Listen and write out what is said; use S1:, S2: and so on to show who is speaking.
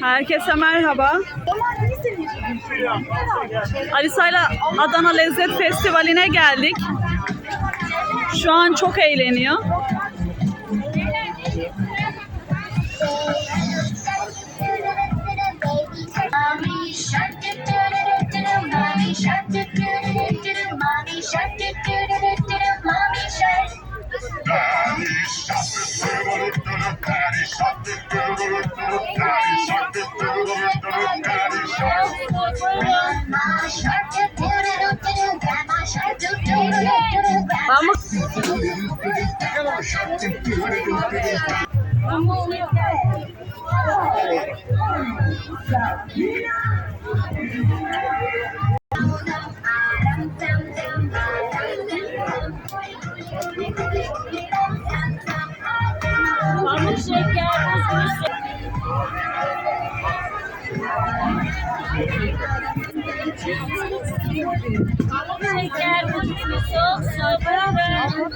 S1: Herkese merhaba. Alisa'yla Adana Lezzet Festivali'ne geldik. Şu an çok eğleniyor.
S2: Mommy shark Grandma shark do do
S3: Bunu.
S4: Pamuk şeker, bisküvi, soğuk su, buyurun.